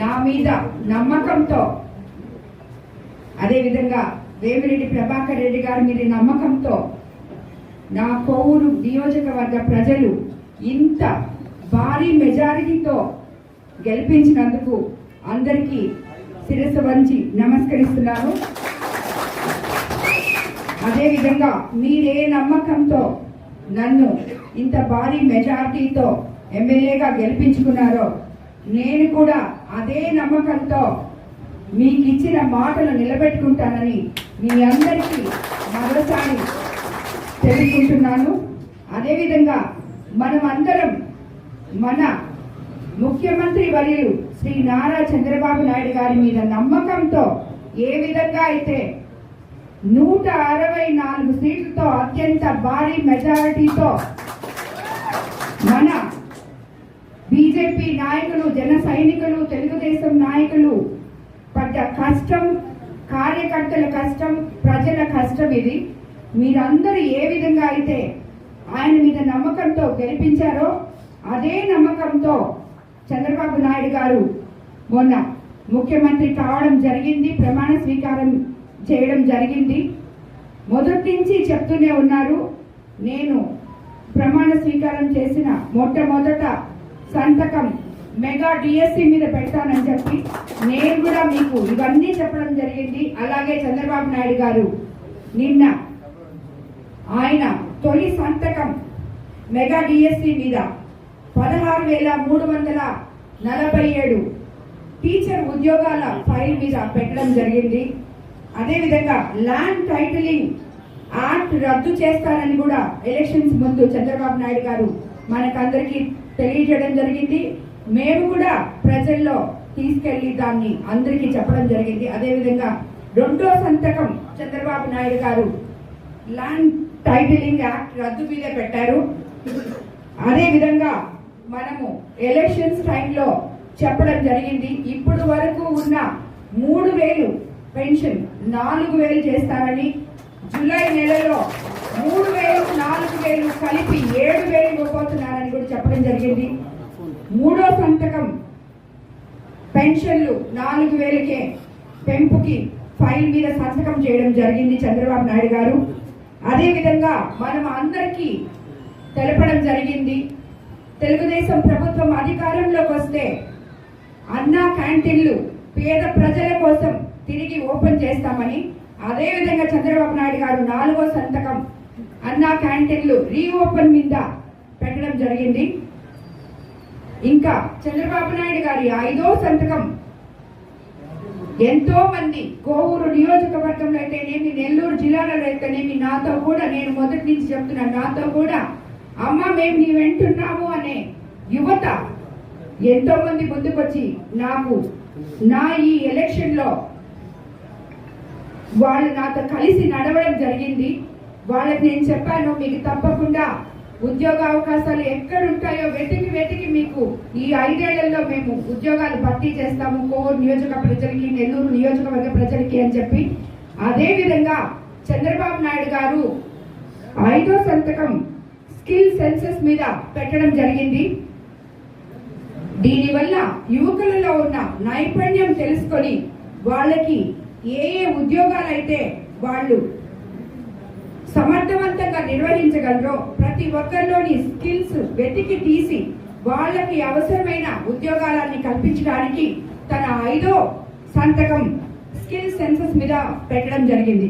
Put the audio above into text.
నా మీద నమ్మకంతో. అదేవిధంగా వేమిరెడ్డి ప్రభాకర్ రెడ్డి గారి మీద నమ్మకంతో నా కొవ్వూరు నియోజకవర్గ ప్రజలు ఇంత భారీ మెజారిటీతో గెలిపించినందుకు అందరికీ శిరస్సు వంచి నమస్కరిస్తున్నాను. అదేవిధంగా మీరే నమ్మకంతో నన్ను ఇంత భారీ మెజారిటీతో ఎమ్మెల్యేగా గెలిపించుకున్నారో నేను కూడా అదే నమ్మకంతో మీకు ఇచ్చిన మాటలు నిలబెట్టుకుంటానని మీ అందరికీ మరోసారి తెలుసుకుంటున్నాను అదేవిధంగా మనం అందరం మన ముఖ్యమంత్రి వర్యులు శ్రీ నారా చంద్రబాబు నాయుడు గారి మీద నమ్మకంతో ఏ విధంగా అయితే నూట అరవై నాలుగు సీట్లతో అత్యంత భారీ మెజారిటీతో మన బీజేపీ నాయకులు జన సైనికులు తెలుగుదేశం నాయకులు పడ్డ కష్టం కార్యకర్తల కష్టం ప్రజల కష్టం ఇది. మీరందరూ ఏ విధంగా అయితే ఆయన మీద నమ్మకంతో గెలిపించారో అదే నమ్మకంతో చంద్రబాబు నాయుడు గారు మొన్న ముఖ్యమంత్రి కావడం జరిగింది ప్రమాణ స్వీకారం చేయడం జరిగింది. మొదటి నుంచి చెప్తూనే ఉన్నారు నేను ప్రమాణ స్వీకారం చేసిన మొట్టమొదట సంతకం మెగా డిఎస్సి మీద పెడతానని చెప్పి నేను కూడా మీకు ఇవన్నీ చెప్పడం జరిగింది. అలాగే చంద్రబాబు నాయుడు గారు నిన్న ఆయన తొలి సంతకం మెగా డిఎస్సి మీద పదహారు వేల మూడు వందల నలభై ఏడు టీచర్ ఉద్యోగాల ఫైల్ మీద పెట్టడం జరిగింది. అదేవిధంగా ల్యాండ్ టైటిలింగ్ యాక్ట్ రద్దు చేస్తారని కూడా ఎలక్షన్స్ ముందు చంద్రబాబు నాయుడు గారు మనకందరికీ తెలియజేయడం జరిగింది. మేము కూడా ప్రజల్లో తీసుకెళ్ళి దాన్ని అందరికీ చెప్పడం జరిగింది. అదేవిధంగా రెండో సంతకం చంద్రబాబు నాయుడు గారు ల్యాండ్ టైటిలింగ్ యాక్ట్ రద్దు మీద పెట్టారు. అదే విధంగా మనము ఎలక్షన్స్ టైంలో చెప్పడం జరిగింది. ఇప్పుడు వరకు ఉన్న మూడు వేలు పెన్షన్ నాలుగు వేలు చేస్తారని జూలై నెలలో మూడు వేలు నాలుగు వేలు కలిపి ఏడు వేలు ఇవ్వబోతున్నారని చెప్పడం జరిగింది. మూడో సంతకం పెన్షన్లు నాలుగు వేలకే పెంపుకి ఫైల్ మీద సంతకం చేయడం జరిగింది చంద్రబాబు నాయుడు గారు. అదేవిధంగా మనం అందరికీ తెలపడం జరిగింది. తెలుగుదేశం ప్రభుత్వం అధికారంలోకి వస్తే అన్నా క్యాంటీన్లు పేద ప్రజల కోసం తిరిగి ఓపెన్ చేస్తామని అదేవిధంగా చంద్రబాబు నాయుడు గారు నాలుగో సంతకం అన్నా క్యాంటీన్లు రీఓపెన్ మీద పెట్టడం జరిగింది. ఇంకా చంద్రబాబు నాయుడు గారి ఐదో సంతకం. ఎంతో మంది కోవూరు నియోజకవర్గంలో అయితేనేమి నెల్లూరు జిల్లాలో అయితేనేమి నాతో కూడా నేను మొదటి నుంచి చెప్తున్నాను నాతో కూడా అమ్మ మేము నీ వెంటున్నాము అనే యువత ఎంతో మంది ముందుకొచ్చి నాకు నా ఈ ఎలక్షన్లో వాళ్ళు నాతో కలిసి నడవడం జరిగింది. వాళ్ళకి నేను చెప్పాను మీకు తప్పకుండా ఉద్యోగ అవకాశాలు ఎక్కడ ఉంటాయో వెతికి వెతికి మీకు ఈ ఐదేళ్ళలో మేము ఉద్యోగాలు భర్తీ చేస్తాము. కోవూరు నియోజక ప్రజలకి నెల్లూరు నియోజకవర్గ ప్రజలకి అని చెప్పి అదేవిధంగా చంద్రబాబు నాయుడు గారు ఐదో సంతకం స్కిల్ సెన్సెస్ మీద పెట్టడం జరిగింది. దీనివల్ల యువకులలో ఉన్న నైపుణ్యం తెలుసుకొని వాళ్ళకి ఏ ఏ ఉద్యోగాలు అయితే వాళ్ళు సమర్థవంతంగా నిర్వహించగలరో ప్రతి ఒక్కరిలోని స్కిల్స్ వెతికి తీసి వాళ్ళకి అవసరమైన ఉద్యోగాలని కల్పించడానికి తన ఐదో సంతకం స్కిల్ సెన్సస్ మీద పెట్టడం జరిగింది.